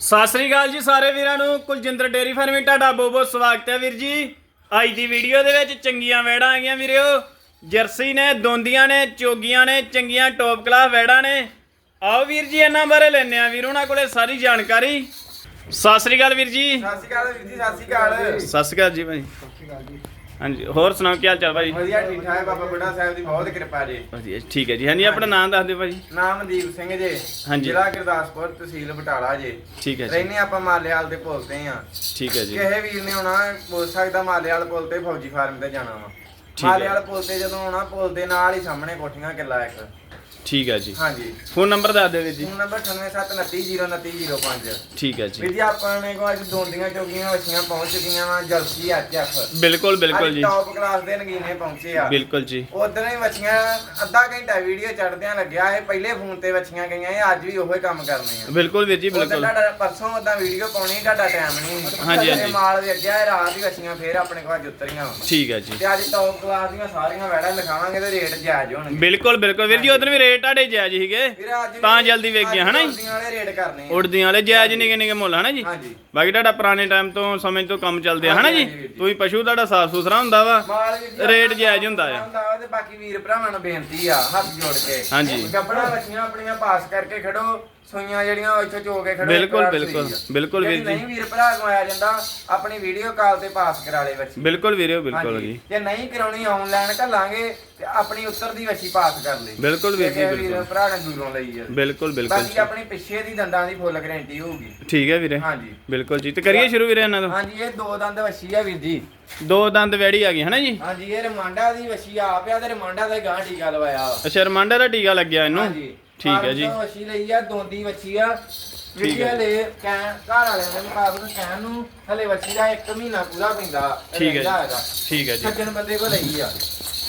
ਸਤਿ ਸ੍ਰੀ ਅਕਾਲ ਜੀ ਸਾਰੇ ਵੀਰਾਂ ਨੂੰ। ਕੁਲਜਿੰਦਰ ਡੇਰੀ ਫਾਰਮਿੰਗ ਤੁਹਾਡਾ ਬਹੁਤ ਬਹੁਤ ਸਵਾਗਤ ਹੈ ਵੀਰ ਜੀ। ਅੱਜ ਦੀ ਵੀਡੀਓ ਦੇ ਵਿੱਚ ਚੰਗੀਆਂ ਵੈੜਾਂ ਆ ਗਈਆਂ ਵੀਰਿਓ ਜਰਸੀ ਨੇ ਦੋਂਦੀਆਂ ਨੇ ਚੋਗੀਆਂ ਨੇ ਚੰਗੀਆਂ ਟੌਪ ਕਲਾਸ ਵੈੜਾਂ ਨੇ। ਆਓ ਵੀਰ ਜੀ ਇਹਨਾਂ ਬਾਰੇ ਲੈਣੇ ਆ ਵੀਰ ਉਹਨਾਂ ਕੋਲੇ ਸਾਰੀ ਜਾਣਕਾਰੀ। ਸਤਿ ਸ੍ਰੀ ਅਕਾਲ ਵੀਰ ਜੀ। ਸਤਿ ਸ਼੍ਰੀ ਅਕਾਲ ਵੀਰ ਜੀ ਸਤਿ ਸ਼੍ਰੀ ਅਕਾਲ। ਸਤਿ ਸ੍ਰੀ ਅਕਾਲ ਜੀ ਭਾਈ। ਹਾਂਜੀ ਹੋਰ ਸੁਣਾਓ ਕੀ ਹਾਲ ਚਾਲ ਭਾਈ ਵਧੀਆ ਠੀਕ ਠਾਕ ਬਾਬਾ ਬੁੱਢਾ ਸਾਹਿਬ ਦੀ ਬਹੁਤ ਕਿਰਪਾ ਜੀ। ਵਧੀਆ ਠੀਕ ਹੈ ਜੀ। ਹਾਂਜੀ ਆਪਣਾ ਨਾਮ ਦੱਸ ਦਿਓ ਭਾਈ ਨਾਮ ਮਨਦੀਪ ਸਿੰਘ ਜੀ। ਹਾਂਜੀ। ਜ਼ਿਲ੍ਹਾ ਗੁਰਦਾਸਪੁਰ ਤਹਿਸੀਲ ਬਟਾਲਾ ਜੀ। ਠੀਕ ਹੈ ਜੀ। ਰਹਿੰਦੇ ਆਪਾਂ ਮਾਲੇਵਾਲ ਦੇ ਪੁਲ ਤੇ ਆ ਠੀਕ ਹੈ ਜੀ। ਕਿਸੇ ਵੀਰ ਨੇ ਆਉਣਾ ਪੁੱਛ ਸਕਦਾ ਮਾਲੇਵਾਲ ਪੁਲ ਤੇ ਫੌਜੀ ਫਾਰਮ ਤੇ ਜਾਣਾ ਵਾ। ਠੀਕ ਹੈ। ਮਾਲੇਵਾਲ ਪੁਲ ਤੇ ਜਦੋਂ ਆਉਣਾ ਪੁਲ ਦੇ ਨਾਲ ਹੀ ਸਾਹਮਣੇ ਕੋਠੀਆਂ ਕਿੱਲਾ ਇੱਕ। ਠੀਕ ਹੈ ਜੀ। ਹਾਂਜੀ। ਫੋਨ ਨੰਬਰ ਦੱਸ ਦਿਓ ਵੀਰ ਜੀ। ਫੋਨ ਨੰਬਰ 9779290905 ਠੀਕ ਹੈ ਜੀ। ਵੀਰ ਜੀ ਆਪਾਂ ਨੇ ਕੋ ਅੱਜ ਦੋਂਦੀਆਂ ਚੋਗੀਆਂ ਵੱਛੀਆਂ ਪਹੁੰਚ ਚੁੱਕੀਆਂ ਵਾ ਜਲਸੀ ਐਚਐਫ ਬਿਲਕੁਲ ਬਿਲਕੁਲ ਜੀ। ਟੌਪ ਕਲਾਸ ਦੇ ਨਗੀਨੇ ਪਹੁੰਚੇ ਆ। ਬਿਲਕੁਲ ਜੀ। ਉਦੋਂ ਹੀ ਵੱਛੀਆਂ ਅੱਧਾ ਘੰਟਾ ਵੀਡੀਓ ਚੜਦਿਆਂ ਲੱਗਿਆ ਇਹ ਪਹਿਲੇ ਫੋਨ ਤੇ ਵੱਛੀਆਂ ਗਈਆਂ ਇਹ ਅੱਜ ਵੀ ਉਹੋ ਹੀ ਕੰਮ ਕਰਨੇ ਆ। ਬਿਲਕੁਲ ਵੀਰ ਜੀ ਉਦੋਂ ਬਿਲਕੁਲ। ਤੁਹਾਡਾ ਪਰਸੋਂ ਉਦਾਂ ਵੀਡੀਓ ਪਾਉਣੀ ਤੁਹਾਡਾ ਟਾਈਮ ਨਹੀਂ। ਹਾਂਜੀ, ਹਾਂਜੀ। ਮਾਲ ਵੇਖਿਆ ਇਹ ਰਾਤ ਹੀ ਵੱਛੀਆਂ ਫੇਰ ਆਪਣੇ ਕੋਲ ਅੱਜ ਉਤਰੀਆਂ। ਠੀਕ ਹੈ ਜੀ। ਤੇ ਅੱਜ ਟੌਪ ਕਲਾਸ ਦੀਆਂ ਸਾਰੀਆਂ ਵੈੜਾਂ ਲਿਖਾਵਾਂਗੇ ਤੇ ਰੇਟ ਜਾਇਜ਼ ਹੋਣਗੇ। ਬਿਲਕੁਲ ਬਿਲਕੁਲ। ਵੀਰ ਜੀ ਉਧਰ ਵੀ ਰੇਟ ਤੁਹਾਡੇ ਜਾਇਜ਼ ਵੀ- ਤਾਂ ਜਲਦੀ ਵੇਚ ਗਿਆ, ਹਨਾ ਜੀ? ਉੜਦੀਆਂ ਵਾਲੇ ਰੇਟ ਕਰਨੇ ਆ। ਉੜਦੀਆਂ ਵਾਲੇ ਜਾਇਜ਼ ਨਿੱਕੇ ਨਿੱਕੇ ਮੁੱਲ ਹਨਾ ਜੀ ਹਾਂਜੀ ਬਾਕੀ ਤੁਹਾਡਾ ਪੁਰਾਣੇ ਟਾਈਮ ਤੋਂ ਸਮੇਂ ਤੋਂ ਕੰਮ ਚੱਲਦੇ ਆ ਹਨਾ ਜੀ। ਤੁਸੀਂ ਪਸ਼ੂ ਤੁਹਾਡਾ ਸਾਫ਼ ਸੁਥਰਾ ਹੁੰਦਾ ਵਾ ਰੇਟ ਜਾਇਜ਼ ਹੁੰਦਾ ਆ। ਬਾਕੀ ਵੀਰ ਭਰਾਵਾਂ ਨੂੰ ਬੇਨਤੀ ਆ ਹੱਥ ਜੋੜ ਕੇ ਹਾਂਜੀ। ਗੱਬੜਾ ਵੱਛੀਆਂ ਆਪਣੀਆਂ ਪਾਸ ਕਰਕੇ ਖੜੋ ਸੂਈਆਂ ਜਿਹੜੀਆਂ ਉਹ ਇੱਥੋਂ ਚੋ ਕੇ ਖੜੋ ਬਿਲਕੁਲ, ਬਿਲਕੁਲ। ਬਿਲਕੁਲ ਵੀਰ ਜੇ। ਨਹੀਂ ਵੀਰ ਭਰਾ ਕੋ ਆਇਆ ਜਾਂਦਾ ਆਪਣੀ ਵੀਡੀਓ ਕਾਲ ਤੇ ਪਾਸ ਕਰਾ ਲੇ ਬੱਚੀ। ਬਿਲਕੁਲ ਵੀਰੇ ਬਿਲਕੁਲ। ਜੀ। ਜੇ ਨਹੀਂ ਕਰਾਉਣੀ ਆਨਲਾਈਨ ਘੱਲਾਂਗੇ ਤੇ ਆਪਣੀ ਉੱਤਰ ਦੀ ਵੱਛੀ ਪਾਸ ਕਰ ਲੇ। ਬਿਲਕੁਲ ਵੀਰ ਜੀ, ਬਿਲਕੁਲ। ਭਰਾ ਨੇ ਦੂਰੋਂ ਲਈ ਆ। ਬਿਲਕੁਲ ਬਿਲਕੁਲ ਬਾਕੀ ਆਪਣੀ ਪਿੱਛੇ ਦੀ ਦੰਦਾਂ ਦੀ ਫੁੱਲ ਗਾਰੰਟੀ ਹੋਊਗੀ। ਠੀਕ ਹੈ ਵੀਰੇ। ਹਾਂਜੀ। ਬਿਲਕੁਲ ਜੀ। ਤੇ ਕਰੀਏ ਸ਼ੁਰੂ ਵੀਰੇ ਇਹਨਾਂ ਤੋਂ? ਹਾਂਜੀ ਇਹ ਦੋ ਦੰਦ ਵੱਛੀ ਆ ਵੀਰ ਜੀ। ਦੋ ਦੰਦ ਵੈੜੀ ਆ ਗਈ ਹਨਾ ਜੀ? ਹਾਂਜੀ ਇਹ ਰਮਾਂਡਾ ਦੀ ਵੱਛੀ ਆ ਪਿਆ ਤੇ ਰਮਾਂਡਾ ਦਾ ਗਾਂ ਟੀਕਾ ਲਵਾਇਆ ਅੱਛਾ ਰਮਾਂਡਾ ਦਾ ਟੀਕਾ ਲੱਗਿਆ ਇਹਨੂੰ? ਹਾਂਜੀ। ਠੀਕ ਹੈ ਜੀ। ਵੱਛੀ ਲਈ ਆ ਦੋਂਦੀ ਵੱਛੀ ਆ। ਠੀਕ ਹੈ। ਹਲੇ ਕਹਿ ਘਰ ਵਾਲਿਆਂ ਨੇ ਮੁਤਾਬਕ ਕਹਿਣ ਨੂੰ ਹਲੇ ਵੱਛੀ ਦਾ 1 ਮਹੀਨਾ ਪੂਰਾ ਪੈਂਦਾ ਠੀਕ ਹੈ ਰਹਿੰਦਾ ਜੀ। ਠੀਕ ਹੈ ਜੀ। ਸੱਜਣ ਬੰਦੇ ਕੋ ਲਈ ਆ।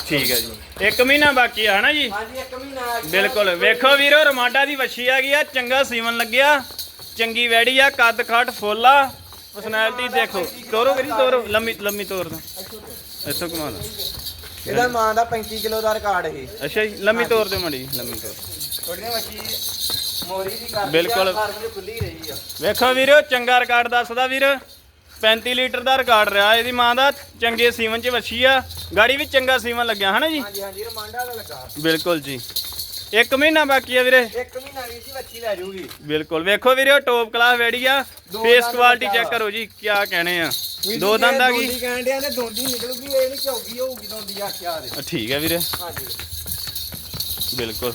ਠੀਕ ਹੈ ਜੀ। ਇੱਕ ਮਹੀਨਾ ਬਾਕੀ ਆ ਹਨਾ ਜੀ? ਹਾਂਜੀ 1 ਮਹੀਨਾ। ਬਿਲਕੁਲ। ਵੇਖੋ ਵੀਰੋ ਰਮਾਂਡਾ ਦੀ ਵੱਛੀ ਆ ਗਈ ਆ ਚੰਗਾ ਸੀਵਨ ਲੱਗਿਆ। ਚੰਗੀ ਵੈੜੀ ਆ ਕੱਦ ਖਾਟ ਫੁੱਲ ਆ। ਪਰਸਨੈਲਿਟੀ ਦੇਖੋ। ਤੋਰੋ ਵੀਰੀ ਤੋਰੋ। ਲੰਮੀ ਲੰਮੀ ਤੋਰ ਦੋ। ਇੱਥੋਂ ਘੁਮਾ ਦੋ ਇਹਦਾ ਮਾਂ ਦਾ 35 ਕਿਲੋ ਦਾ ਰਿਕਾਰਡ ਇਹ। ਅੱਛਾ ਜੀ ਲੰਮੀ ਤੋਰ ਦਿਓ ਮੜੀ ਲੰਮੀ ਤੋਰ ਥੋੜੀਆਂ ਵੱਛੀ ਮੋਰੀ ਦੀ ਕਰਦੀ ਬਿਲਕੁਲ। ਆ ਫਾਰਮ ਚ ਖੁੱਲੀ ਰਹੀ ਆ। ਵੇਖੋ ਵੀਰੋ ਚੰਗਾ ਰਿਕਾਰਡ ਦੱਸਦਾ ਵੀਰ। 35 ਲੀਟਰ ਦਾ ਰਿਕਾਰਡ ਰਿਹਾ ਇਹਦੀ ਮਾਂ ਦਾ। ਚੰਗੇ ਸੀਵਨ ਚ ਵੱਛੀ ਆ। ਗਾੜੀ ਵੀ ਚੰਗਾ ਸੀਵਨ ਲੱਗਿਆ ਹਨਾ ਜੀ? ਹਾਂਜੀ ਹਾਂਜੀ ਰਮਾਂਡਾ ਦਾ ਲਗਾ ਬਿਲਕੁਲ ਜੀ। ਇੱਕ ਮਹੀਨਾ ਬਾਕੀ ਆ ਵੀਰੇ। 1 ਮਹੀਨਾ ਵੀ ਜੀ ਵੱਛੀ ਲੈ ਜਾਊਗੀ ਬਿਲਕੁਲ। ਵੇਖੋ ਵੀਰੇ ਟੌਪ ਕਲਾਸ ਵੈੜੀ ਆ। ਦੋ ਫੇਸ ਦੰਦ ਕੁਆਲਿਟੀ ਬੱਚਾ ਚੈੱਕ ਕਰੋ ਜੀ ਕੀ ਕਹਿਣੇ ਆ। ਵੀਰ ਦੋ ਦੰਦ ਆ ਇਹ ਗਈ। ਦੋਂਦੀ ਕਹਿਣ ਡਿਆ ਨੇ ਦੋਂਦੀ ਨਿਕਲੂਗੀ ਇਹ ਨਹੀਂ ਝੌਗੀ ਹੋਊਗੀ ਦੋਂਦੀ ਆਖਿਆ ਦੇ ਅ, ਠੀਕ ਹੈ ਵੀਰੇ। ਹਾਂਜੀ। ਬਿਲਕੁਲ।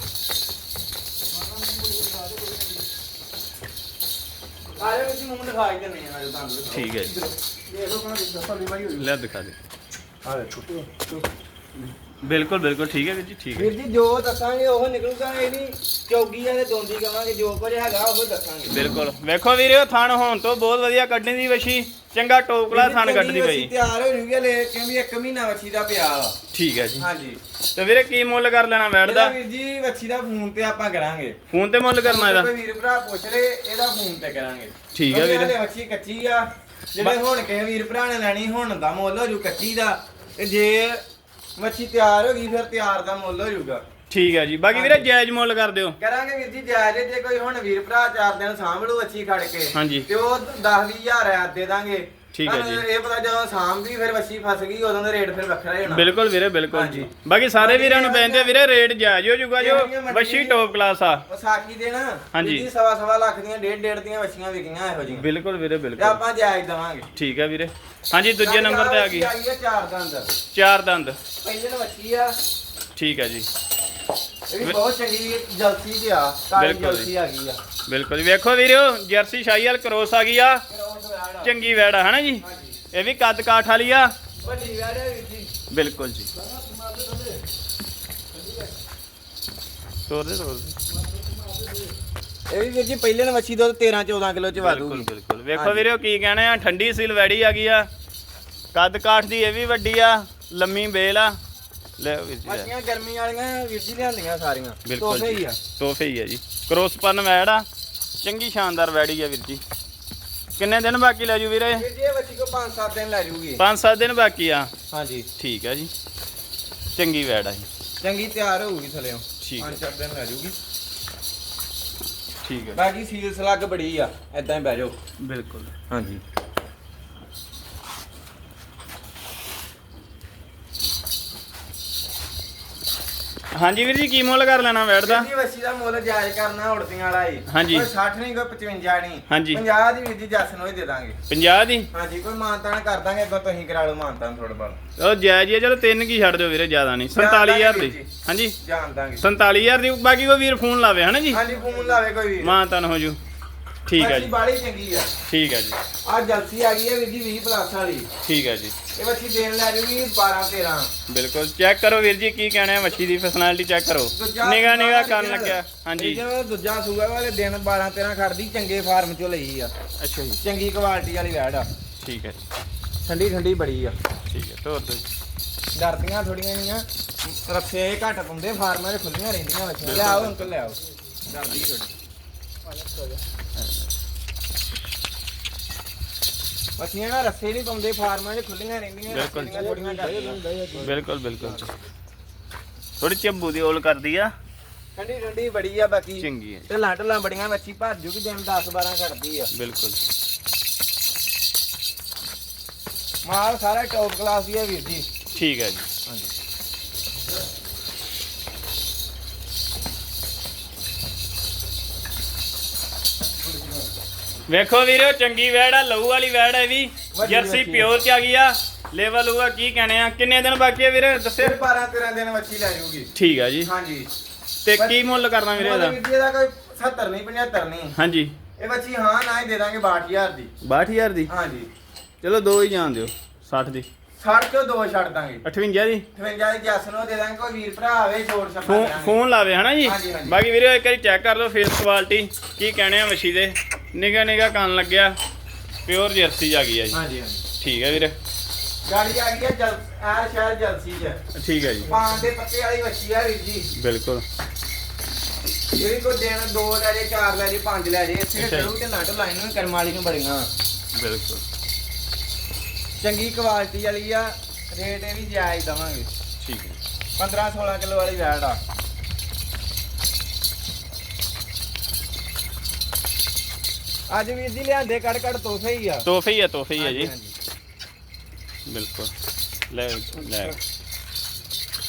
ਜਾ ਮੂੰਹ ਦਿਖਾ ਦਿੰਦੇ ਆ ਠੀਕ ਹੈ ਜੀ। ਦੇਖੋ ਕੋਣ ਦੱਸੋ ਨਹੀਂ ਬਾਈ ਹੋਈ। ਲੈ ਦਿਖਾ ਦੇ। ਆ ਬਿਲਕੁਲ ਬਿਲਕੁਲ ਠੀਕ ਹੈ ਵੀਰ ਜੀ ਠੀਕ ਹੈ। ਵੀਰ ਜੀ ਜੋ ਦੱਸਾਂਗੇ ਉਹ ਨਿਕਲੂਗਾ ਇਹ ਨਹੀਂ ਚੌਗੀ ਆ ਤੇ ਦੋਂਦੀ ਕਵਾਂਗੇ ਜੋ ਕੁਝ ਹੈਗਾ ਉਹ ਦੱਸਾਂਗੇ। ਬਿਲਕੁਲ। ਵੇਖੋ ਵੀਰੇ ਉਹ ਥਣ ਹੋਣ ਤੋਂ ਬਹੁਤ ਵਧੀਆ ਕੱਢਣੀ ਦੀ ਵਸ਼ੀ। ਚੰਗਾ ਟੌਪ ਕਲਾਸ ਥਣ ਕੱਢਦੀ ਪਈ ਤਿਆਰ ਹੋ ਜੂਗੀ ਲੈ ਕਿਉਂਕਿ ਇੱਕ ਮਹੀਨਾ ਵੱਛੀ ਦਾ ਪਿਆ ਵਾ। ਠੀਕ ਹੈ ਜੀ। ਹਾਂਜੀ। ਤੇ ਵੀਰੇ ਕੀ ਮੁੱਲ ਕਰ ਲੈਣਾ ਵੈਟ ਦਾ? ਵੀਰ ਜੀ ਵੱਛੀ ਦਾ ਫੋਨ ਤੇ ਆਪਾਂ ਕਰਾਂਗੇ। ਫੋਨ ਤੇ ਮੁੱਲ ਕਰਨਾ ਇਹਦਾ? ਵੀਰ ਭਰਾ ਪੁੱਛ ਲੇ ਇਹਦਾ ਫੋਨ ਤੇ ਕਰਾਂਗੇ। ਠੀਕ ਹੈ ਵੀਰੇ। ਵੱਛੀ ਕੱਚੀ ਆ। ਜਿਹੜੇ ਹੁਣ ਕਿਸੇ ਵੀਰ ਭਰਾ ਨੇ ਲੈਣੀ ਹੁਣ ਦਾ ਮੁੱਲ ਹੋ ਜੂ ਕੱਚੀ ਦਾ। ਤੇ ਜੇ ਵੱਛੀ ਤਿਆਰ ਹੋ ਗਈ ਫਿਰ ਤਿਆਰ ਦਾ ਮੁੱਲ ਹੋ ਜੂਗਾ। ਠੀਕ ਹੈ ਜੀ। ਬਾਕੀ ਵੀਰੇ ਜਾਇਜ਼ ਮੁੱਲ ਕਰ ਦਿਓ। ਕਰਾਂਗੇ ਵੀਰ ਜੀ ਜਾਇਜ਼ ਜੇ ਕੋਈ ਹੁਣ ਵੀਰ ਭਰਾ ਚਾਰ ਦਿਨ ਸਾਂਭ ਲੂ ਵੱਛੀ ਖੜ ਕੇ ਹਾਂਜੀ। ਤੇ ਉਹ 10 20000 ਆ ਦੇ ਦਾਂਗੇ। ਠੀਕ ਹੈ ਤੁਹਾਨੂੰ ਜੀ। ਇਹ ਪਤਾ ਜਦੋਂ ਸਾਂਭਦੀ ਫਿਰ ਵੱਛੀ ਫਸ ਗਈ ਉਦੋਂ ਦਾ ਰੇਟ ਫਿਰ ਵੱਖਰਾ ਹੀ ਹੋਣਾ। ਬਿਲਕੁਲ ਵੀਰੇ ਬਿਲਕੁਲ ਹਾਂਜੀ। ਜੀ। ਬਾਕੀ ਸਾਰੇ ਵੀਰਾਂ ਨੂੰ ਬੇਨਤੀ ਆ ਵੀਰੇ ਰੇਟ ਜਾਇਜ਼ ਹੋ ਜੂਗਾ ਜੋ ਜਿਹੜੀਆਂ ਵਸ਼ੀ ਟੌਪ ਕਲਾਸ ਆ। ਵਿਸਾਖੀ ਦੇ ਨਾ ਹਾਂਜੀ। ਵੀਰ ਜੀ ਸਵਾ ਸਵਾ ਲੱਖ ਦੀਆਂ ਡੇਢ ਡੇਢ ਦੀਆਂ ਵੱਛੀਆਂ ਵਿਕੀਆਂ ਇਹੋ ਜਿਹੀਆਂ। ਬਿਲਕੁਲ ਵੀਰੇ ਤੇ ਬਿਲਕੁਲ। ਆਪਾਂ ਜਾਇਜ਼ ਦਵਾਂਗੇ। ਠੀਕ ਹੈ ਵੀਰੇ। ਹਾਂਜੀ ਦੂਜੇ ਨੰਬਰ ਤੇ ਆ ਗਈ। ਆਈ ਹੈ ਚਾਰ ਦੰਦ। ਚਾਰ ਦੰਦ। ਪਹਿਲੇ ਨੂੰ ਵੱਛੀ ਆ। ਠੀਕ ਹੈ ਜੀ। ਇਹ ਵੀ ਬਹੁਤ ਚੰਗੀ ਜਲਸੀ ਤੇ ਆ ਕਾਲੀ ਬਿਲਕੁਲ ਜੀ। ਜਲਸੀ ਆ। ਗਈ ਆ ਬਿਲਕੁਲ ਜੀ। ਵੇਖੋ ਵੀਰੋ ਜਰਸੀ ਸ਼ਾਹੀਵਾਲ ਕ੍ਰੋਸ ਆ ਗਈ ਆ। ਚੰਗੀ ਵੈੜ ਆ ਹਨਾ ਜੀ? ਇਹ ਵੀ ਕੱਦ ਕਾਠ ਵਾਲੀ ਆ। ਵੱਡੀ ਵੈੜ ਹੈ ਵੀਰ ਜੀ। ਬਿਲਕੁਲ ਜੀ। ਤੋਰ ਦੇ ਤੋਰ ਦੇ। ਇਹ ਵੀ ਵੀਰ ਜੀ ਪਹਿਲੇ ਨੂੰ ਵੱਛੀ ਦੁੱਧ 13 14 ਕਿਲੋ ਚ ਬਿਲਕੁਲ ਬਿਲਕੁਲ। ਵੇਖੋ ਹਾਂਜੀ। ਵੀਰੋ ਕੀ ਕਹਿਣੇ ਆ। ਠੰਡੀ ਸੀਲ ਵੈੜੀ ਆ ਗਈ ਆ। ਕੱਦ ਕਾਠ ਦੀ ਇਹ ਵੀ ਵੱਡੀ ਆ। ਲੰਮੀ ਬੇਲ ਆ। ਲੈ ਵੀਰ ਜੀ ਲੈ। ਗਰਮੀ ਵਾਲੀਆਂ ਵੀਰ ਜੀ ਲਿਆਂਦੀਆਂ ਸਾਰੀਆਂ। ਬਿਲਕੁਲ ਤੋਹਫੇ ਜੀ। ਹੀ ਆ। ਤੋਹਫੇ ਹੀ ਆ ਜੀ। ਕ੍ਰੋਸਪਨ ਵੈੜ ਆ। ਚੰਗੀ ਸ਼ਾਨਦਾਰ ਵੈੜੀ ਆ ਵੀਰ ਜੀ। ਕਿੰਨੇ ਦਿਨ ਬਾਕੀ ਲੈ ਜੂ ਵੀਰੇ? ਵੀਰ ਜੀ ਇਹ ਵੱਛੀ ਕੋ 5-7 ਦਿਨ ਲੈ ਜੂਗੀ। 5-7 ਦਿਨ ਬਾਕੀ ਆ? ਹਾਂਜੀ। ਠੀਕ ਆ ਜੀ। ਚੰਗੀ ਵੈੜ ਆ ਜੀ। ਚੰਗੀ ਤਿਆਰ ਹੋਊਗੀ ਥਲਿਓ ਠੀਕ ਹੈ 5-7 ਦਿਨ ਲੈ ਜੂਗੀ। ਠੀਕ ਹੈ ਬਾਕੀ ਸੀਲ ਸਲੱਗ ਬੜੀ ਆ। ਐਦਾਂ ਹੀ ਬਹਿ ਜਾਓ। ਬਿਲਕੁਲ। ਹਾਂਜੀ। ਹਾਂਜੀ ਵੀਰ ਜੀ ਕੀ ਮੁੱਲ ਕਰ ਲੈਣਾ ਵੈਟ ਦਾ? ਜੀ ਵਸੀ ਦਾ ਮੁੱਲ ਜਾਇਜ਼ ਕਰਨਾ ਉੜਤੀਆਂ ਵਾਲਾ ਹਾਂਜੀ। ਕੋਈ 60 ਨਹੀਂ ਕੋਈ 55 ਨਹੀਂ ਹਾਂਜੀ। 50 ਦੀ ਵੀਰ ਜੀ ਜੱਸ ਨੂੰ ਹੀ ਦੇ ਦਾਂਗੇ। 50 ਦੀ? ਹਾਂਜੀ ਕੋਈ ਮਾਨਤਾਨ ਕਰ ਦਾਂਗੇ ਅੱਗੋਂ ਤੁਸੀਂ ਕਰਾ ਲਓ ਮਾਨਤਾਨ ਥੋੜਾ ਬਹੁਤ। ਉਹ ਜਾਇਜ਼ ਹੀ ਆ, ਚਲੋ ਤਿੰਨ ਕੀ ਛੱਡ ਦਿਓ ਵੀਰੇ ਜ਼ਿਆਦਾ ਨਹੀਂ 47000 ਦੀ। ਹਾਂਜੀ। ਜਾਣ ਦਾਂਗੇ। 47000 ਦੀ ਬਾਕੀ ਕੋਈ ਵੀਰ ਫੋਨ ਲਾਵੇ ਹਨਾ ਜੀ? ਹਾਂਜੀ ਫੋਨ ਲਾਵੇ ਕੋਈ ਵੀ ਮਾਂ ਤਨ ਹੋ ਜੂ। ਠੀਕ ਹੈ ਬੱਚੀ ਜੀ। ਬਾੜੀ ਚੰਗੀ ਆ। ਠੀਕ ਹੈ ਜੀ। ਆ ਜਲਸੀ ਆ ਗਈ ਹੈ ਵੀਰ ਜੀ 20 ਪਲੱਸ ਵਾਲੀ। ਠੀਕ ਹੈ ਜੀ। ਇਹ ਬੱਚੀ ਦੇਣ ਲੈ ਜੂਗੀ 12 13 ਬਿਲਕੁਲ ਚੈੱਕ ਕਰੋ ਵੀਰ ਜੀ ਕੀ ਕਹਿਣਾ ਹੈ ਮੱਛੀ ਦੀ ਫੈਸਨਾਲਿਟੀ ਚੈੱਕ ਕਰੋ। ਨਿਗਾ ਨਿਗਾ ਕਰਨ ਲੱਗਿਆ ਹਾਂਜੀ। ਦੂਜਾ ਸੂਗਾ ਵਾਲੇ ਦਿਨ 12 13 ਖੜਦੀ ਚੰਗੇ ਫਾਰਮ ਚੋਂ ਲਈ ਆ। ਅੱਛਾ ਜੀ। ਚੰਗੀ ਕੁਆਲਿਟੀ ਵਾਲੀ ਵੈੜ ਆ। ਠੀਕ ਹੈ ਠੰਡੀ ਠੰਡੀ ਬੜੀ ਆ। ਠੀਕ ਹੈ ਤੋਰ ਦੋ ਜੀ। ਡਰਦੀਆਂ ਥੋੜੀਆਂ ਨਹੀਂ ਰੱਸੇ ਘੱਟ ਪਾਉਂਦੇ ਫਾਰਮਾਂ 'ਚ ਖੁੱਲੀਆਂ ਰਹਿੰਦੀਆਂ ਬੱਚੀਆਂ ਲਿਆਓ ਅੰਕਲ ਲਿਆਓ। ਡਰਦੀ ਥੋੜੀ ਬੱਚੀਆਂ ਨਾ ਰੱਸੇ ਨਹੀਂ ਪਾਉਂਦੇ ਫਾਰਮਾਂ 'ਚ ਖੁੱਲੀਆਂ ਰਹਿੰਦੀਆਂ ਬਿਲਕੁਲ। ਬਿਲਕੁਲ ਬਿਲਕੁਲ। ਥੋੜੀ ਚੱਬੂ ਦੀ ਓਲ ਕਰਦੀ ਆ। ਠੰਡੀ ਠੰਡੀ ਬੜੀ ਆ ਬਾਕੀ। ਚੰਗੀ ਹੈ ਢਿੱਲਾਂ ਢਿੱਲਾਂ ਬੜੀਆਂ ਬੱਚੀ ਭਰ ਜੂਗੀ ਦਿਨ 10 12 ਖੜਦੀ ਆ। ਬਿਲਕੁਲ। ਮਾਲ ਸਾਰਾ ਟੌਪ ਕਲਾਸ ਦੀ ਆ ਵੀਰ ਜੀ। ਠੀਕ ਹੈ ਜੀ। ਵੇਖੋ ਵੀਰੋ ਚੰਗੀ ਵੈੜ ਆ ਲਹੂ ਵਾਲੀ ਵੈੜ ਹੈ ਵੀ ਜਰਸੀ ਪਿਓਰ ਚ ਆ ਗਈ ਆ। ਲੈਵਲ ਹੋਊਗਾ ਕੀ ਕਹਿਣੇ ਆ? ਕਿੰਨੇ ਦਿਨ ਬਾਕੀ ਆ ਵੀਰੇ? ਸਿਰ 12 13 ਦਿਨ ਬੱਚੀ ਲੈ ਜੂਗੀ ਠੀਕ ਆ ਜੀ। ਹਾਂਜੀ। ਤੇ ਕੀ ਮੁੱਲ ਕਰਨਾ ਵੀਰੇ ਇਹਦਾ? ਇਹਦਾ ਕੋਈ 70 ਨਹੀਂ 75 ਨਹੀਂ। ਹਾਂਜੀ। ਇਹ ਬੱਚੀ ਹਾਂ ਨਾ ਹੀ ਦੇ ਦਾਂਗੇ 62000 ਦੀ। 62000 ਦੀ? ਹਾਂਜੀ। ਚਲੋ ਦੋ ਹੀ ਜਾਣ ਦਿਓ 60 ਦੀ। 60 ਚੋਂ ਦੋ ਛੱਡ ਦਾਂਗੇ? 58 ਦੀ 58 ਦੀ ਜੱਸ ਨੂੰ ਦੇ ਦਾਂਗੇ ਕੋਈ ਵੀਰ ਭਰਾ ਆਵੇ ਛੋੜ ਛੱਪਾ ਫੋਨ ਲਾਵੇ ਹਨਾ ਜੀ? ਹਾਂਜੀ, ਹਾਂਜੀ। ਬਾਕੀ ਵੀਰੇ ਇੱਕ ਵਾਰੀ ਚੈੱਕ ਕਰ ਲਓ ਫੇਸ ਕੁਆਲਿਟੀ ਕੀ ਕਹਿਣੇ ਆ ਮੱਛੀ ਦੇ। ਨਿਗਾ ਨਿਗਾ ਕੰਨ ਲੱਗਿਆ ਪਿਓਰ ਜਰਸੀ ਆ ਗਈ ਆ ਜੀ। ਹਾਂਜੀ ਹਾਂਜੀ। ਠੀਕ ਹੈ ਵੀਰੇ। ਗਾੜੀ ਆ ਗਈ ਹੈ ਜਲ ਆ ਸ਼ਹਿਰ ਜਲਸੀ ਚ। ਠੀਕ ਹੈ ਜੀ। ਦੇ ਪੱਤੇ ਵਾਲੀ ਬੱਚੀ ਆ ਵੀਰ ਜੀ। ਬਿਲਕੁਲ। ਵੀ ਕੋਈ ਦਿਨ ਦੋ ਲੈ ਜੇ ਚਾਰ ਲੈ ਜੇ ਪੰਜ ਲੈ ਜੇ ਇੱਥੇ ਅੱਛਾ ਜੀ। ਕਰੂਗੀ ਤੇ ਨਟ ਲਾਈਨ ਨੂੰ ਕਰਮ ਵਾਲੀ ਨੂੰ ਬੜੀਆਂ। ਬਿਲਕੁਲ। ਚੰਗੀ ਕੁਆਲਿਟੀ ਵਾਲੀ ਆ ਰੇਟ ਇਹ ਵੀ ਜਾਇਜ਼ ਦਵਾਂਗੇ। ਠੀਕ ਹੈ। 15 16 ਕਿਲੋ ਵਾਲੀ ਵੈੜ ਆ। ਅੱਜ ਵੀਰ ਜੀ ਲਿਆਂਦੇ ਕੜ ਕੜ ਤੋਹਫੇ ਹੀ ਆ। ਤੋਹਫੇ ਹੀ ਆ ਤੋਹਫੇ ਹੀ ਆ ਜੀ। ਬਿਲਕੁਲ। ਲੈ ਲੈ।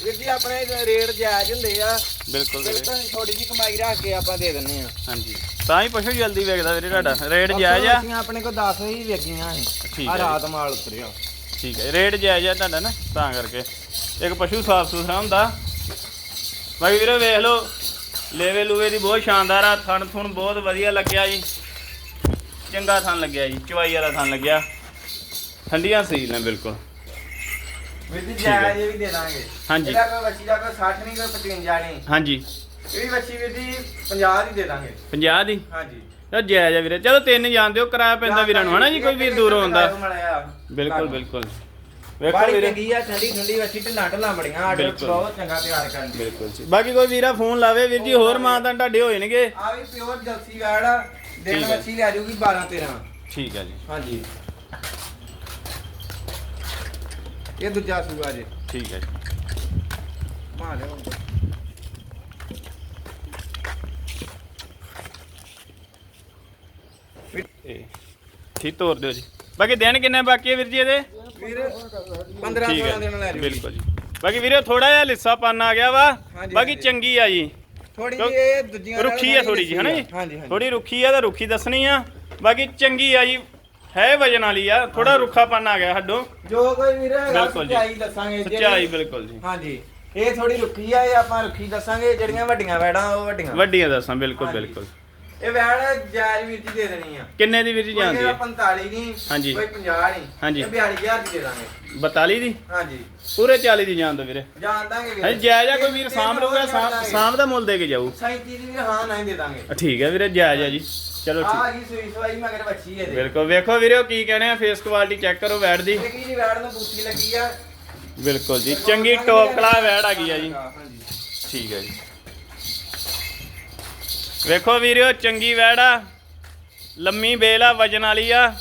ਵੀਰ ਜੀ ਆਪਣੇ ਰੇਟ ਜਾਇਜ਼ ਹੁੰਦੇ ਆ। ਬਿਲਕੁਲ ਵੀਰੇ। ਬਿਲਕੁਲ ਥੋੜੀ ਜੀ ਕਮਾਈ ਰੱਖ ਕੇ ਆਪਾਂ ਦੇ ਦਿੰਨੇ ਆ ਹਾਂਜੀ। ਤਾਂ ਹੀ ਪਸ਼ੂ ਜਲਦੀ ਵੇਚਦਾ ਵੀਰੇ ਤੁਹਾਡਾ। ਰੇਟ ਜਾਇਜ਼ ਆ? ਅਸੀਂ ਆਪਣੇ ਕੋਲ 10 ਹੀ ਠੀਕ ਸੀ ਆ। ਰਾਤ ਮਾਲ ਉਤਰਿਆ। ਠੀਕ ਹੈ ਰੇਟ ਜਾਇਜ਼ ਆ ਤੁਹਾਡਾ ਨਾ ਤਾਂ ਕਰਕੇ। ਇੱਕ ਪਸ਼ੂ ਸਾਫ਼ ਸੁਥਰਾ ਹੁੰਦਾ। ਬਾਕੀ ਵੀਰੇ ਵੇਖ ਲਓ ਲੇਵੇ ਲੂਵੇ ਦੀ ਬਹੁਤ ਸ਼ਾਨਦਾਰ ਆ। ਥਣ ਥੁਣ ਬਹੁਤ ਵਧੀਆ ਲੱਗਿਆ ਜੀ। ਚੰਗਾ ਥਣ ਲੱਗਿਆ ਜੀ। ਚਵਾਈ ਵਾਲਾ ਥਣ ਲੱਗਿਆ। ਠੰਡੀਆਂ ਸੀਲ ਨੇ ਬਿਲਕੁਲ। ਵੀਰ ਜੀ ਹੈ। ਜਾਇਜ਼ ਇਹ ਵੀ ਦੇ ਦਾਂਗੇ। ਹਾਂਜੀ। ਇਹਦਾ ਕੋਈ ਬੱਚੀ ਦਾ ਕੋਈ 60 ਨਹੀਂ ਕੋਈ 55 ਨਹੀਂ। ਹਾਂਜੀ। ਇਹ ਵੀ ਬੱਚੀ ਵੀਰ ਜੀ 50 ਦੀ ਦੇ ਦਾਂਗੇ। 50 ਦੀ? ਹਾਂਜੀ। ਤਾਂ ਜਾਇਜ਼ ਆ ਵੀਰੇ। ਚਲੋ ਤਿੰਨ ਜਾਣ ਦਿਓ ਕਿਰਾਇਆ ਪੈਂਦਾ ਵੀਰਾਂ ਨੂੰ ਹਨਾ ਜੀ? ਕੋਈ ਵੀਰ ਦੂਰੋਂ ਆਉਂਦਾ। ਬਿਲਕੁਲ ਬਿਲਕੁਲ। ਵੇਖੋ ਬਾੜੀ ਵੀਰੇ। ਚੰਗੀ ਆ ਠੰਡੀ ਠੰਡੀ ਬੱਚੀ ਢਿੱਲਾਂ ਢਿੱਲਾਂ ਬੜੀਆਂ ਆਰਡਰ ਬਿਲਕੁਲ। ਬਹੁਤ ਚੰਗਾ ਤਿਆਰ ਕਰਨ ਬਿਲਕੁਲ ਜੀ। ਬਾਕੀ ਕੋਈ ਵੀਰਾ ਫੋਨ ਲਾਵੇ ਵੀਰ ਜੀ ਹੋਰ ਮਾਂ ਤਾਂ ਤੁਹਾਡੇ ਹੋ ਜਾਣਗੇ ਆ ਵੀ ਪਿਓਰ ਜਲਸੀ ਵੈੜ ਆ ਦਿਨ ਠੀਕ ਹੈ। ਬੱਚੀ ਲੈ ਜਾਊਗੀ 12 13 ਠੀਕ ਹੈ ਜੀ। ਹਾਂਜੀ। ਇਹ ਦੂਜਾ ਸੂਆ ਜੀ। ਠੀਕ ਹੈ ਜੀ। ਮਾ ਲਿਓ। ਇਹ ਠੀਕ ਤੋਰ ਦਿਓ ਜੀ। ਬਾਕੀ ਦਿਨ ਕਿੰਨੇ ਬਾਕੀ ਵੀਰ ਜੀ ਇਹਦੇ? ਵੀਰ 15 ਠੀਕ 16 ਦਿਨ ਲੈ ਹੈ ਬਿਲਕੁਲ ਜੀ। ਬਾਕੀ ਵੀਰੇ ਥੋੜਾ ਜਿਹਾ ਲਿੱਸਾ ਪੰਨ ਆ ਗਿਆ ਵਾ। ਹਾਂਜੀ, ਬਾਕੀ ਹਾਂਜੀ। ਚੰਗੀ ਆ ਜੀ। ਥੋੜੀ ਜਿਹੀ ਇਹ ਦੂਜੀਆਂ ਰੁੱਖੀ ਆ ਥੋੜੀ ਜੀ ਹਨਾ ਜੀ? ਹਾਂਜੀ ਹਾਂਜੀ। ਥੋੜੀ ਰੁੱਖੀ ਆ ਤਾਂ ਰੁੱਖੀ ਦੱਸਣੀ ਆ। ਬਾਕੀ ਚੰਗੀ ਆ ਜੀ। ਹੈ ਵਜਨ ਵਾਲੀ ਆ ਥੋੜਾ ਰੁੱਖਾ ਪੰਨ ਆ ਗਿਆ ਹੱਡੋਂ। ਜੋ ਕੋਈ ਵੀਰ ਹੈਗਾ ਬਿਲਕੁਲ ਜੀ। ਸੱਚਾਈ ਦੱਸਾਂਗੇ ਜਿਹੜੀ- ਸੱਚਾਈ ਬਿਲਕੁਲ ਜੀ। ਹਾਂਜੀ। ਇਹ ਥੋੜੀ ਰੁੱਖੀ ਆ ਇਹ ਆਪਾਂ ਰੁੱਖੀ ਦੱਸਾਂਗੇ ਜਿਹੜੀਆਂ ਵੱਡੀਆਂ ਵੈੜਾਂ ਉਹ ਵੱਡੀਆਂ। ਵੱਡੀਆਂ ਦੱਸਾਂ ਬਿਲਕੁਲ ਹਾਂਜੀ। ਬਿਲਕੁਲ। ਇਹ ਵੈੜ ਜਾਇਜ਼ ਵੀਰ ਜੀ ਦੇ ਦੇਣੀ ਆ। ਕਿੰਨੇ ਦੀ ਵੀਰ ਜੀ ਜਾਂਦੀ ਹੈ? 45 ਨਹੀਂ ਹਾਂਜੀ। ਕੋਈ 50 ਨਹੀਂ ਹਾਂਜੀ। ਇਹ 42000 ਦੀ ਦੇ ਦਾਂਗੇ। 42 ਦੀ? ਹਾਂਜੀ। ਪੂਰੇ 40 ਦੀ ਜਾਣ ਦੋ ਵੀਰੇ। ਜਾਣ ਦਾਂਗੇ ਵੀਰ। ਹਾਂਜੀ ਜਾਇਜ਼ ਆ ਕੋਈ ਵੀਰ ਸਾਂਭ ਲਊਗਾ ਸਾਂਭ- ਸਾਂਭ ਦਾ ਮੁੱਲ ਦੇ ਕੇ ਜਾਊ। 37 ਦੀ ਵੀ ਹਾਂ ਨਹੀਂ ਦੇ ਦਾਂਗੇ। ਠੀਕ ਹੈ ਵੀਰੇ ਜਾਇਜ਼ ਆ ਜੀ। ਚਲੋ ਠੀਕ। ਆ ਗਈ ਸੂਈ ਸਵਾਈ ਮਗਰ ਬੱਚੀ ਹੈ ਬਿਲਕੁਲ। ਵੇਖੋ ਵੀਰੇ ਉਹ ਕੀ ਕਹਿੰਦੇ ਆ ਫੇਸ ਕੁਆਲਿਟੀ ਚੈੱਕ ਕਰੋ ਵੈਟ ਦੀ। ਇਹ ਕੀ ਜੀ ਵੈੜ ਨੂੰ ਬੂਟੀ ਲੱਗੀ ਆ। ਬਿਲਕੁਲ ਜੀ। ਚੰਗੀ ਟੌਪ ਕਲਾਸ ਵੈਟ ਆ ਗਈ ਆ ਜੀ। ਹਾਂਜੀ। ਠੀਕ ਹੈ ਜੀ। ਵੇਖੋ ਵੀਰਿਓ ਚੰਗੀ ਵੈੜ ਆ। ਲੰਮੀ ਬੇਲ ਆ ਵਜਨ ਵਾਲੀ ਆ।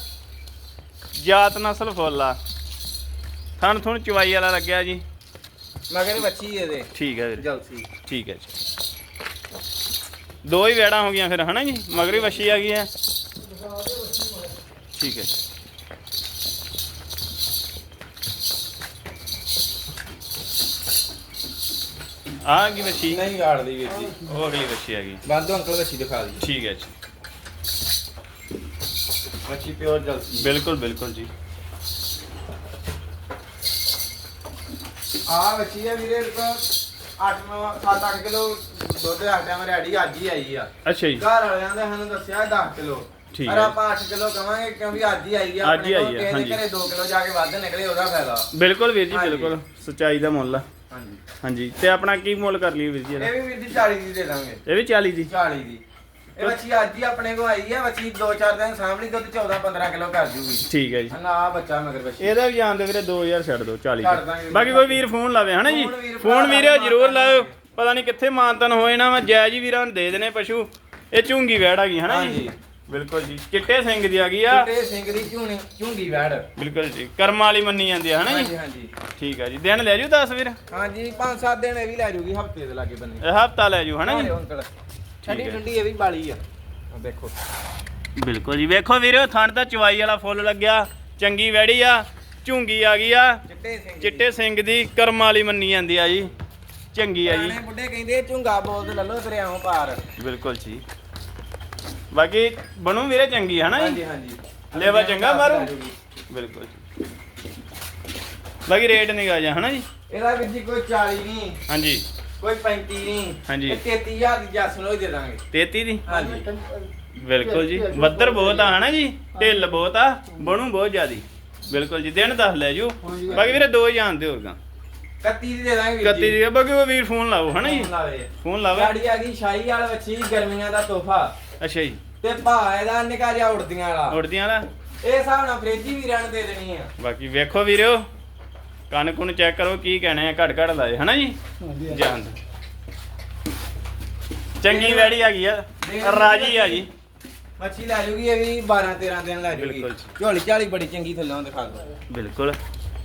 ਜਾਤ ਨਸਲ ਫੁੱਲ ਆ। ਥਣ ਥੁਣ ਚਵਾਈ ਵਾਲਾ ਲੱਗਿਆ ਜੀ। ਮਗਰ ਬੱਚੀ ਇਹਦੇ। ਠੀਕ ਹੈ ਵੀਰੇ। ਜਲਸੀ ਠੀਕ। ਹੈ ਜੀ। ਦੋ ਹੀ ਵੈੜਾਂ ਹੋ ਗਈਆਂ ਫਿਰ ਹਨਾ ਜੀ? ਮਗਰੀ ਵੱਛੀ ਆ ਗਈ ਹੈ। ਠੀਕ ਹੈ ਆ ਗਈ ਵੱਛੀ? ਨਹੀਂ ਗਾੜਦੀ ਵੀਰ ਜੀ। ਉਹ ਅਗਲੀ ਵੱਛੀ ਆ ਗਈ। ਬੰਦੋ ਅੰਕਲ ਵੱਛੀ ਦਿਖਾ ਦੀ ਠੀਕ ਹੈ ਜੀ। ਵੱਛੀ ਪਿਓਰ ਜਲਸੀ ਬਿਲਕੁਲ ਬਿਲਕੁਲ ਜੀ। ਆ ਵੱਛੀ ਆ ਵੀਰੇ ਕੋ 8 9 7 8 ਕਿਲੋ ਦੁੱਧ ਆ ਟਾਈਮ ਰੈਡੀ ਅੱਜ ਹੀ ਆਈ ਆ। ਅੱਛਾ ਜੀ। ਘਰ ਵਾਲਿਆਂ ਨੇ ਸਾਨੂੰ ਦੱਸਿਆ 10 ਕਿਲੋ। ਠੀਕ ਪਰ ਹੈ। ਆਪਾਂ 8 ਕਿਲੋ ਕਵਾਂਗੇ ਕਿਉਂਕਿ ਅੱਜ ਹੀ ਆਈ ਆ ਅੱਜ ਹੀ ਆਈ ਆ, ਕਿਸੇ ਹਾਂਜੀ। ਦੇ ਘਰੇ 2 ਕਿਲੋ ਜਾ ਕੇ ਵੱਧ ਨਿਕਲੇ ਉਹਦਾ ਫਾਇਦਾ। ਬਿਲਕੁਲ ਵੀਰ ਜੀ ਹਾਂਜੀ। ਬਿਲਕੁਲ। ਸਚਾਈ ਦਾ ਮੁੱਲ ਆ। ਹਾਂਜੀ। ਹਾਂਜੀ ਤੇ ਆਪਣਾ ਕੀ ਮੁੱਲ ਕਰ ਲਈ ਵੀਰ ਜੀ ਇਹਦਾ? ਇਹ ਵੀ ਵੀਰ ਜੀ 40 ਦੀ ਦੇ ਦਾਂਗੇ। ਇਹ ਵੀ 40 ਦੀ? 40 ਦੀ। ਇਹ ਬੱਚੀ ਅੱਜ ਹੀ ਆਪਣੇ ਕੋ ਆਈ ਆ ਬੱਚੀ 2-4 ਦਿਨ ਸਾਹਮਣੇ ਦੁੱਧ 14 15 ਕਿਲੋ ਕਰ ਜੂਗੀ। ਠੀਕ ਹੈ ਜੀ। ਨਾ ਆ ਬੱਚਾ ਮਗਰ ਬੱਚੀ। ਇਹਦਾ ਵੀ ਜਾਣਦੇ ਵੀਰੇ 2000 ਛੱਡ ਦਿਓ 40 ਛੱਡ ਦਾਂਗੇ। ਬਾਕੀ ਕੋਈ ਵੀਰ ਫੋਨ ਲਾਵੇ ਹਨਾ ਜੀ? ਫੋਨ ਵੀਰ ਫੋਨ ਭਰਾ ਵੀਰੇ ਲਾਵੇ, ਜਰੂਰ ਮਾਨਤਾਨ ਲਾਓ ਪਤਾ ਨਹੀਂ ਕਿੱਥੇ ਮਾਨਤਨ ਹੋਏ ਨਾ ਮੈਂ ਜਾਇਜ਼ ਹੀ ਵੀਰਾਂ ਨੂੰ ਦੇ ਦੇਣੇ ਪਸ਼ੂ। ਇਹ ਝੂੰਗੀ ਵੈੜ ਗਈ ਹਨਾ ਜੀ? ਹਾਂਜੀ। ਬਿਲਕੁਲ ਜੀ। ਚਿੱਟੇ ਸਿੰਘ ਦੀ ਆ ਗਈ ਆ। ਚਿੱਟੇ ਸਿੰਘ ਦੀ ਝੂਣੀ ਝੂੰਗੀ ਵੈੜ। ਬਿਲਕੁਲ ਜੀ। ਕਰਮ ਵਾਲੀ ਮੰਨੀ ਜਾਂਦੀ ਆ ਹਨਾ ਹਾਂਜੀ ਜੀ? ਹਾਂਜੀ ਠੀਕ ਆ ਜੀ। ਦਿਨ ਲੈ ਜੂ 10 ਵੀਰ? ਹਾਂਜੀ 5-7 ਦਿਨ ਇਹ ਵੀ ਲੈ ਜੂਗੀ ਹਫ਼ਤੇ ਦੇ ਲਾਗੇ ਬੰਨੇ। ਇਹ ਹਫਤਾ ਲੈ ਜੂ ਹਨਾ ਜੀ? ਅੰਕਲ ਠੰਡੀ। ਠੰਡੀ ਇਹ ਵੀ ਬਾਲੀ ਆ। ਆਹ ਦੇਖੋ। ਬਿਲਕੁਲ ਜੀ। ਵੇਖੋ ਵੀਰੇ ਥਣ ਤਾਂ ਚਵਾਈ ਵਾਲਾ ਫੁੱਲ ਲੱਗਿਆ। ਚੰਗੀ ਵੈੜੀ ਆ। ਝੂੰਗੀ ਆ ਗਈ ਆ। ਚਿੱਟੇ ਸਿੰਘ ਚਿੱਟੇ ਸਿੰਘ ਦੀ ਕਰਮ ਵਾਲੀ ਮੰਨੀ ਜਾਂਦੀ ਆ ਜੀ। ਚੰਗੀ ਆ ਜੀ। ਪੁਰਾਣੇ ਬੁੱਢੇ ਕਹਿੰਦੇ ਝੁੰਗਾ ਬੋਲਦੇ ਲੱਲੋ ਤੇਰੇ ਆਉਂ ਪਾਰ। ਬਿਲਕੁਲ ਜੀ। ਬਾਕੀ ਬਣੂ ਵੀਰੇ ਚੰਗੀ ਹੈ ਨਾ ਹਾਂਜੀ ਜੀ ਹਾਂਜੀ ਲੇਵਾ ਚੰਗਾ ਮਾਰੂ। ਬਿਲਕੁਲ ਬਾਕੀ ਰੇਟ ਨਿਗਾ ਜਾ ਹਨਾ ਜੀ? ਇਹਦਾ ਵੀਰ ਜੀ ਕੋਈ 40 ਨਹੀਂ ਹਾਂਜੀ। ਕੋਈ 35 ਨਹੀਂ ਹਾਂਜੀ। ਇਹ 33000 ਦੀ ਜੱਸ ਨੂੰ ਹੀ ਦੇ ਦਾਂਗੇ। 33 ਦੀ? ਹਾਂਜੀ। ਬਿਲਕੁਲ ਜੀ। ਬੱਦਰ ਬਹੁਤ ਆ ਹਨਾ ਜੀ? ਢਿੱਲ ਬਹੁਤ ਆ ਬਣੂ ਬਹੁਤ ਜ਼ਿਆਦੀ। ਬਿਲਕੁਲ ਜੀ ਦਿਨ ਦੱਸ ਲੈ ਜੂ। ਬਾਕੀ ਵੀਰੇ ਦੋ ਜਾਣਦੇ ਹੋਰਗਾ 31 ਦੀ ਦੇ ਦਾਂਗੇ ਵੀਰ 31 ਦੀ ਆ, ਬਾਕੀ ਉਹ ਵੀਰ ਫੋਨ ਲਾਓ ਹਨਾ ਜੀ? ਫੋਨ ਲਾਵੇ। ਗਾੜੀ ਆ ਗਈ ਸ਼ਾਹੀ ਵਾਲਾ ਵੱਛੀ ਗਰਮੀਆਂ ਦਾ ਤੋਹਫਾ। ਅੱਛਾ ਜੀ। ਤੇ ਭਾ ਇਹਦਾ ਨਿਕਾ ਜਿਹਾ ਉੜਦੀਆਂ ਵਾਲਾ। ਉੜਦੀਆਂ ਵਾਲਾ? ਇਹ ਹਿਸਾਬ ਨਾਲ ਫ੍ਰਿਜ ਵੀ ਰਹਿਣ ਦੇ ਦੇਣੀ ਆ। ਬਾਕੀ ਵੇਖੋ ਵੀਰਿਓ ਕੰਨ ਕੁਨ ਚੈੱਕ ਕਰੋ ਕੀ ਕਹਿਣੇ ਆ ਘੜ ਘੜ ਲਾਏ ਹਨਾ ਜੀ? ਜਾਨ। ਚੰਗੀ ਵੈੜੀ ਆ ਗਈ ਆ ਰਾਜੀ ਆ ਜੀ ਮੱਛੀ। ਲੈ ਜੂਗੀ ਇਹ ਵੀ 12 13 ਦਿਨ ਲੈ ਜੂਗੀ। ਬਿਲਕੁਲ ਜੀ। ਝੋਲੀ ਝਾਲੀ ਬੜੀ ਚੰਗੀ ਥੱਲੋਂ ਦਿਖਾ ਦੋ ਬਿਲਕੁਲ।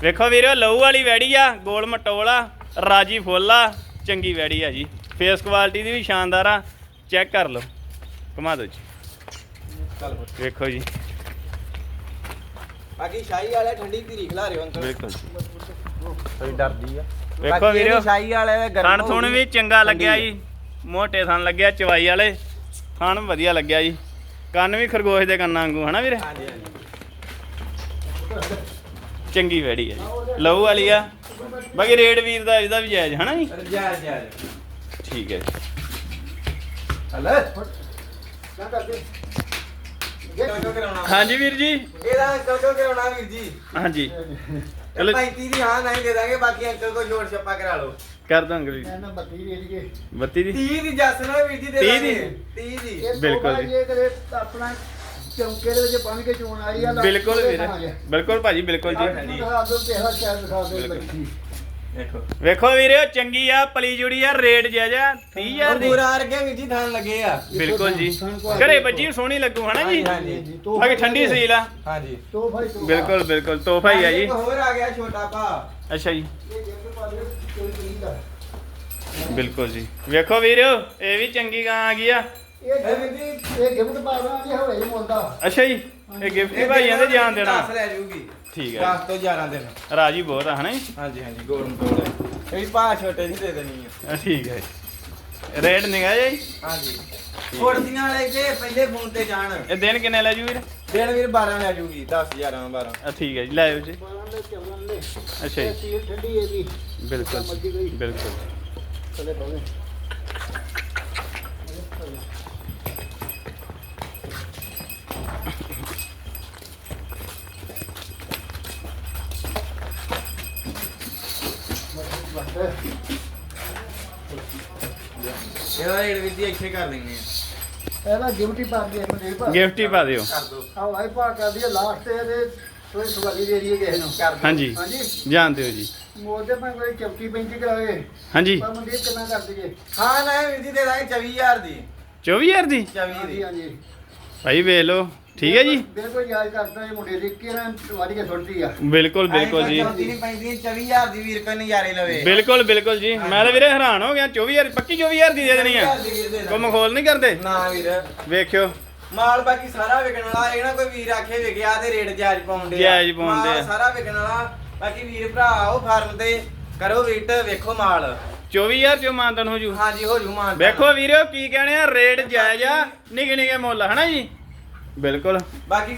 ਵੇਖੋ ਵੀਰਿਓ ਲਹੂ ਵਾਲੀ ਵੈੜੀ ਆ ਗੋਲ ਮਟੋਲ ਆ ਰਾਜੀ ਫੁੱਲ ਆ ਚੰਗੀ ਵੈੜੀ ਆ ਜੀ। ਫੇਸ ਕੁਆਲਿਟੀ ਦੀ ਵੀ ਸ਼ਾਨਦਾਰ ਆ ਚੈੱਕ ਕਰ ਲਓ ਘੁਮਾ ਦਿਓ ਜੀ। ਵੇਖੋ ਜੀ। ਬਾਕੀ ਸ਼ਾਹੀ ਵਾਲੇ ਠੰਡੀ ਧੀਰੀ ਖਿਲਾ ਰਿਓ ਅੰਕਲ। ਬਿਲਕੁਲ ਥੋੜੀ ਡਰਦੀ ਆ। ਵੇਖੋ ਬਾਕੀ ਇਹ ਵੀਰਿਓ ਵੀ ਸ਼ਾਹੀ ਵਾਲੇ ਦੇ ਗਰਮ ਥਣ ਥੁਣ ਵੀ ਚੰਗਾ ਲੱਗਿਆ ਜੀ ਮੋਟੇ ਥਣ ਲੱਗਿਆ ਚਵਾਈ ਵਾਲੇ ਥਣ ਵਧੀਆ ਲੱਗਿਆ ਜੀ। ਕੰਨ ਵੀ ਖਰਗੋਸ਼ ਦੇ ਕੰਨਾਂ ਵਾਂਗੂ ਹਨਾ ਵੀਰੇ? ਹਾਂਜੀ ਹਾਂਜੀ। ਚੰਗੀ ਵੈੜੀ ਹੈ ਜੀ। ਲਹੂ ਵਾਲੀ ਆ। ਬਾਕੀ ਰੇਟ ਵੀਰ ਦਾ ਇਹਦਾ ਵੀ ਜਾਇਜ਼ ਹਨਾ ਜੀ? ਜਾ ਜਾ ਠੀਕ ਹੈ ਜੀ। ਹਲੇ ਕਿਉਂ ਕਰਾਉਣਾ? ਹਾਂਜੀ ਵੀਰ ਜੀ। ਇਹਦਾ ਅੰਕਲ ਕੋ ਕਰਾਉਣਾ ਵੀਰ ਜੀ? ਹਾਂਜੀ। ਚਲੋ। 35 ਦੀ ਹਾਂ ਨਹੀਂ ਦੇ ਦਾਂਗੇ ਬਾਕੀ ਅੰਕਲ ਕੋ ਜੋੜ ਛੱਪਾ ਕਰਾ ਲਓ। ਕਰ ਦਾਂਗੇ ਜੀ। ਇਹਨਾਂ ਬੱਤੀ ਦੇ ਦੀਏ 32 ਦੀ? 30 ਦੀ ਜੱਸ ਨਾ ਵੀਰ ਜੀ ਦੇ 30 ਦੀ? ਦਾਂਗੇ। 30 ਦੀ। ਇਹ ਬਿਲਕੁਲ ਜੀ। ਜੇ ਕਰੇ ਆਪਣਾ ਚੌਂਕੇ ਦੇ ਵਿੱਚ ਬੰਨ ਕੇ ਚੋਣ ਆਈ ਆ ਲੱਗ ਬਿਲਕੁਲ ਵੀਰੇ। ਬਿਲਕੁਲ ਭਾਜੀ ਬਿਲਕੁਲ ਜੀ। ਦਿਖਾ ਸ਼ਹਿਰ ਦਿਖਾ ਵੇਖੋ ਵੀਰੇ ਚੰਗੀ ਆ ਪਲੀ ਜੁੜੀ ਆ ਰੇਟ ਜਾਇਜ਼ ਆ 30000 ਦੀ। ਪੂਰਾ ਅਰਗੇ ਵੀਰ ਜੀ ਥਾਨ ਲੱਗੇ ਆ। ਬਿਲਕੁਲ ਜੀ। ਘਰੇ ਬੱਜੀ ਸੋਹਣੀ ਲੱਗੂ ਹਨਾ ਜੀ? ਹਾਂਜੀ। ਬਾਕੀ ਠੰਡੀ ਸੀਲ ਆ। ਹਾਂਜੀ। ਬਿਲਕੁਲ ਬਿਲਕੁਲ ਤੋਹਫਾ ਹੀ ਆ ਜੀ। ਹੋਰ ਆ ਗਿਆ ਛੋਟਾ ਭਾ। ਅੱਛਾ ਜੀ। ਪਾ ਬਿਲਕੁਲ ਜੀ। ਵੇਖੋ ਵੀਰਿਓ ਇਹ ਵੀ ਚੰਗੀ ਗਾਂ ਆ ਗਈ ਆ। ਇਹ ਇਹ ਗਿਫਟ ਪਾ ਹੀ ਅੱਛਾ ਜੀ ਇਹ ਗਿਫਟ ਹੀ ਭਾਈਆਂ ਦੇ ਜਾਨ ਦੇਣਾ। 10 ਲੈ ਜੂਗੀ ਠੀਕ ਹੈ। 10 ਤੋਂ 11 ਦਿਨ। ਰਾਜੀ ਬਹੁਤ ਆ ਹਨਾ ਜੀ? ਹਾਂਜੀ ਹਾਂਜੀ ਗੋਲ ਮਟੋਲ ਇਹ ਵੀ ਭਾ ਛੋਟੇ ਦੀ ਦੇ ਦੇਣੀ ਆ। ਠੀਕ ਹੈ। ਰੇਟ ਨਿਗਾ ਜੀ? ਹਾਂਜੀ। ਥੋੜੀਆਂ ਵਾਲੇ ਜੇ ਪਹਿਲੇ ਫੋਨ ਤੇ ਜਾਣ। ਇਹ ਦਿਨ ਕਿੰਨੇ ਲੈ ਜੂ ਵੀਰ? ਦਿਨ ਵੀਰ 12 ਲੈ ਜੂਗੀ 10 11 12 ਆ ਠੀਕ ਹੈ ਜੀ ਲੈ ਆਓ ਜੀ। ਬਾਰਾਂ ਦੇ ਚੌਦਾਂ ਦੇ ਅੱਛਾ ਇਹ ਜੀ ਸੀਲ ਠੰਡੀ ਹੈ ਜੀ। ਬਿਲਕੁਲ ਬਿਲਕੁਲ ਚਲੇ ਪਾਵੇ ਇਹਦਾ ਰੇਟ ਇੱਥੇ ਕਰ ਆ। ਇਹਦਾ ਗਿਫਟ ਪਾ ਦਿਏ ਮੈਨੂੰ ਪਾ ਗਿਫਟ ਹੀ ਪਾ ਦਿਓ। ਕਰ ਦੋ। ਵਾਈ ਪਾ ਕਰ ਦਿਏ ਲਾਸਟ ਤੇ ਇਹਦੇ ਥੋੜੀ ਸਵਾਲੀ ਦੇ ਦਈਏ ਕਿਸੇ ਨੂੰ। ਕਰ ਦੋ ਹਾਂਜੀ। ਹਾਂਜੀ। ਜਾਣਦੇ ਹੋ ਜੀ। ਮੋਦੇ ਮੈਂ ਕੋਈ ਚੌਕੀ ਪੈਂਤੀ ਕਰਾਵੇ। ਹਾਂਜੀ। ਪਰ ਮਨਦੀਪ ਕਿੰਨਾ ਕਰ ਦਈਏ? ਹਾਂ ਨਾ ਵੀਰ ਜੀ ਦੇ ਦਾਂਗੇ 24000 ਦੀ। 24000 ਦੀ? 24 ਹਾਂਜੀ ਦੀ ਹਾਂਜੀ। ਭਾਈ ਵੇਖ ਲਓ। ਠੀਕ ਹੈ ਜੀ? ਬਿਲਕੁਲ ਯਾਦ ਕਰਦਾ ਇਹ ਮੁੰਡੇ ਦੀ ਕਿਹਨਾਂ ਵਾਰੀ ਕੇ ਸੁੱਟਦੀ ਆ। ਬਿਲਕੁਲ ਬਿਲਕੁਲ ਜੀ। ਚੌਂਤੀ ਨਹੀਂ ਪੈਂਦੀ 24000 ਦੀ ਵੀਰ ਕੋਈ ਨਜ਼ਾਰੇ ਲਵੇ। ਬਿਲਕੁਲ ਬਿਲਕੁਲ ਜੀ। ਮੈਂ ਤਾਂ ਵੀਰੇ ਹੈਰਾਨ ਹੋ ਗਿਆ 24000 ਪੱਕੀ 24000 ਦੀ ਦੇ ਦੇਣੀ ਆ। 24000 ਦੀ ਵੀਰ ਦੇ ਦਾਂਗੇ। ਕੋਈ ਮਖੌਲ ਨਹੀਂ ਕਰਦੇ? ਨਾ ਵੀਰ। ਵੇਖਿਓ। ਮਾਲ ਬਾਕੀ ਸਾਰਾ ਵਿਕਣ ਵਾਲਾ ਇਹ ਨਾ ਕੋਈ ਵੀਰ ਆਖੇ ਵਿਕਿਆ ਤੇ ਰੇਟ ਜਾਇਜ਼ ਪਾਉਂਦੇ ਜਾਇਜ਼ ਪਾਉਂਦੇ ਆ। ਸਾਰਾ ਵਿਕਣ ਵਾਲਾ ਬਾਕੀ ਵੀਰ ਭਰਾ ਆਓ ਫਾਰਮ ਤੇ ਕਰੋ ਵਿਟ ਵੇਖੋ ਮਾਲ। 24000 ਚੋਂ ਮਾਨਤਨ ਹੋ ਜੂ। ਹਾਂਜੀ ਹੋ ਜੂ ਮਾਨ ਵੇਖੋ ਵੀਰੋ ਕੀ ਕਹਿੰਦੇ ਆ ਰੇਟ ਜਾਇਜ਼ ਆ ਨਿੱਕੇ ਨਿੱਕੇ ਮੁੱਲ ਹਨਾ ਜੀ? ਬਿਲਕੁਲ। ਬਾਕੀ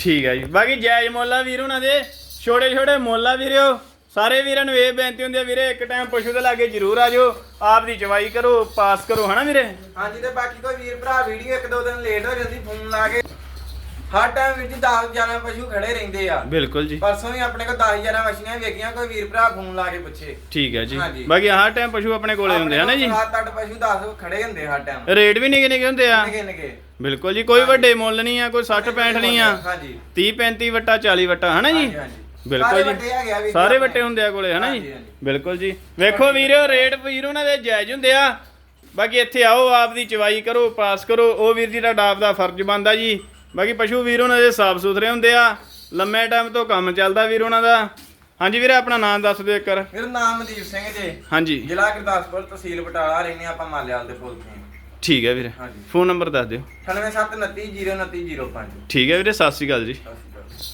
ਠੀਕ ਹੈ ਜੀ। ਬਾਕੀ ਜਾਇਜ਼ ਮੁੱਲ ਆ ਵੀਰ ਉਹਨਾਂ ਦੇ ਛੋਟੇ ਛੋਟੇ ਮੁੱਲ ਵੀਰਿਓ। ਸਾਰੇ ਵੀਰਾਂ ਨੂੰ ਇਹ ਬੇਨਤੀ ਹੁੰਦੀ ਆ ਵੀਰੇ ਇੱਕ ਟਾਈਮ ਪਸ਼ੂ ਦੇ ਲਾਗੇ ਜ਼ਰੂਰ ਆ ਜਾਓ। ਆਪ ਦੀ ਚਵਾਈ ਕਰੋ ਪਾਸ ਕਰੋ ਹਨਾ ਵੀਰੇ? ਹਾਂਜੀ ਤੇ ਬਾਕੀ ਕੋਈ ਵੀਰ ਭਰਾ ਵੀਡੀਓ ਇੱਕ ਦੋ ਦਿਨ ਲੇਟ ਹੋ ਜਾਂਦੀ ਫੋਨ ਲਾ ਕੇ। ਹਰ ਟਾਈਮ ਵਿੱਚ 10 11 ਪਸ਼ੂ ਖੜੇ ਰਹਿੰਦੇ ਆ। ਬਿਲਕੁਲ ਜੀ। ਪਰਸੋਂ ਵੀ ਆਪਣੇ ਕੋਲ 10 11 ਮੱਛੀਆਂ ਵੇਖੀਆਂ ਕੋਈ ਵੀਰ ਭਰਾ ਫੋਨ ਲਾ ਕੇ ਪੁੱਛੇ। ਠੀਕ ਹੈ ਜੀ। ਹਾਂਜੀ। ਬਾਕੀ ਹਰ ਟਾਈਮ ਪਸ਼ੂ ਆਪਣੇ ਕੋਲੇ ਹੁੰਦੇ ਹਨਾ ਜੀ। 7-8 ਪਸ਼ੂ 10 ਖੜੇ ਹੁੰਦੇ ਹਰ ਟਾਈਮ ਰੇਟ ਵੀ ਨਿੱਕੇ ਨਿੱਕੇ ਹੁੰਦੇ ਆ। ਨਿਕੇ ਨਿਕੇ। ਬਿਲਕੁਲ ਜੀ ਕੋਈ ਵੱਡੇ ਮੁੱਲ ਨਹੀਂ ਆ ਕੋਈ 60 65 ਨਹੀਂ ਆ। ਹਾਂਜੀ 30 35 ਵਟਾ 40 ਵਟਾ ਹਨਾ ਜੀ? ਹਾਂਜੀ, ਹਾਂਜੀ। ਬਿਲਕੁਲ ਸਾਰੇ ਜੀ। ਹੈਗੇ ਆ ਵੀਰ ਸਾਰੇ। ਵੱਟੇ ਹੁੰਦੇ ਆ ਕੋਲੇ ਹਨਾ ਜੀ? ਹਾਂਜੀ। ਬਿਲਕੁਲ ਜੀ। ਵੇਖੋ ਵੀਰੋ ਰੇਟ ਵੀਰ ਉਹਨਾਂ ਦੇ ਜਾਇਜ਼ ਹੁੰਦੇ ਆ। ਬਾਕੀ ਇੱਥੇ ਆਓ ਆਪ ਦੀ ਚਵਾਈ ਕਰੋ ਪਾਸ ਕਰੋ। ਉਹ ਵੀਰ ਜੀ ਦਾ ਡਾਬ ਦਾ ਫਰਜ਼ ਬਣਦਾ ਜੀ। ਬਾਕੀ ਪਸ਼ੂ ਵੀਰ ਉਹਨਾਂ ਦੇ ਸਾਫ਼ ਸੁਥਰੇ ਹੁੰਦੇ ਆ ਲੰਮੇ ਟਾਈਮ ਤੋਂ ਕੰਮ ਚੱਲਦਾ ਵੀਰ ਉਹਨਾਂ ਦਾ। ਹਾਂਜੀ ਵੀਰੇ ਆਪਣਾ ਨਾਮ ਦੱਸ ਦਿਓ ਇੱਕ ਵਾਰ। ਮੇਰਾ ਨਾਮ ਮਨਦੀਪ ਸਿੰਘ ਜੀ। ਹਾਂਜੀ। ਜ਼ਿਲ੍ਹਾ ਗੁਰਦਾਸਪੁਰ ਤਹਿਸੀਲ ਬਟਾਲਾ ਰਹਿੰਦੇ ਆਪਾਂ ਮਾਲਿਆਲ ਦੇ ਪੁੱਲ ਤੇ ਠੀਕ ਹੈ ਵੀਰੇ। ਹਾਂਜੀ। ਫੋਨ ਨੰਬਰ ਦੱਸ ਦਿਓ। 9729 02905 ਠੀਕ ਹੈ ਵੀਰੇ ਸਤਿ ਸ਼੍ਰੀ ਅਕਾਲ ਜੀ।